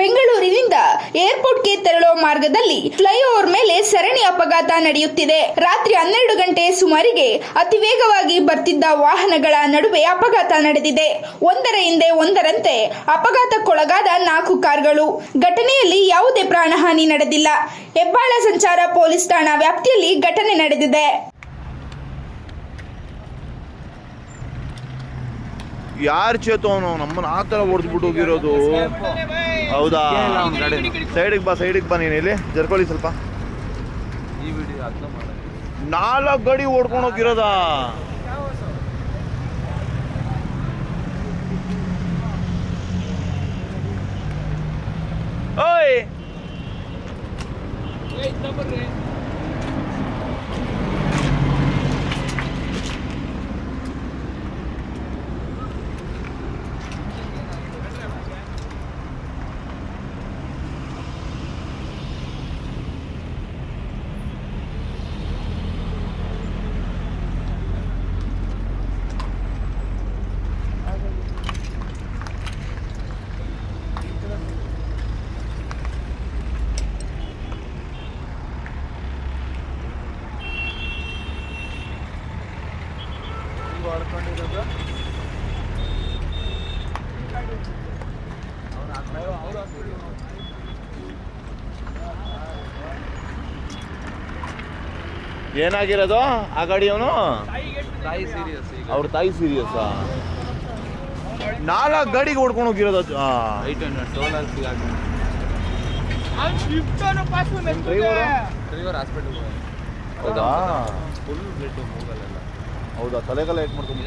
ಬೆಂಗಳೂರಿನಿಂದ ಏರ್ಪೋರ್ಟ್ಗೆ ತೆರಳುವ ಮಾರ್ಗದಲ್ಲಿ ಫ್ಲೈಓವರ್ ಮೇಲೆ ಸರಣಿ ಅಪಘಾತ ನಡೆಯುತ್ತಿದೆ. ರಾತ್ರಿ ಹನ್ನೆರಡು ಗಂಟೆ ಸುಮಾರಿಗೆ ಅತಿ ವೇಗವಾಗಿ ಬರ್ತಿದ್ದ ವಾಹನಗಳ ನಡುವೆ ಅಪಘಾತ ನಡೆದಿದೆ. ಒಂದರ ಹಿಂದೆ ಒಂದರಂತೆ ಅಪಘಾತಕ್ಕೊಳಗಾದ ನಾಲ್ಕು ಕಾರ್ಗಳು. ಘಟನೆಯಲ್ಲಿ ಯಾವುದೇ ಪ್ರಾಣಹಾನಿ ನಡೆದಿಲ್ಲ. ಹೆಬ್ಬಾಳ ಸಂಚಾರ ಪೊಲೀಸ್ ಠಾಣಾ ವ್ಯಾಪ್ತಿಯಲ್ಲಿ ಘಟನೆ ನಡೆದಿದೆ. ಯಾರು ಚೇತು ನಮ್ಮನ್ನ ಆ ಥರ ಹೊಡೆದ್ಬಿಟ್ಟು ಹೋಗಿರೋದು. ಹೌದಾ? ಸೈಡಿಗೆ ಬಾ ಸೈಡಿಗೆ ಬಾ ನೀನು ಇಲ್ಲಿ. ಜರ್ಕೊಳ್ಳಿ ಸ್ವಲ್ಪ. ನಾಲ್ಕು ಗಡಿ ಓಡ್ಕೊಂಡು ಹೋಗಿರೋದಾ? ಓಯ್! ಏನಾಗಿರೋದು ಆ ಗಾಡಿ ಅವನು? ತಾಯಿ ಸೀರಿಯಸ್ ಈಗ. ಅವ್ರ ತಾಯಿ ಸೀರಿಯಸ್ ನಾಲ್ಕು ಗಾಡಿಗೆ ಓಡ್ಕೊಂಡು ಹೋಗಿರೋದು ಡ್ರೈವರ್ ಹಾಸ್ಪಿಟಲ್ ಹೌದಾ. ಫುಲ್ ಬ್ಲಡ್ ಮೂಗಲ್ಲೆಲ್ಲ ಹೌದಾ? ತಲೆಗೆಲ್ಲ ಏಟ್ ಮಾಡ್ಕೊಂಡು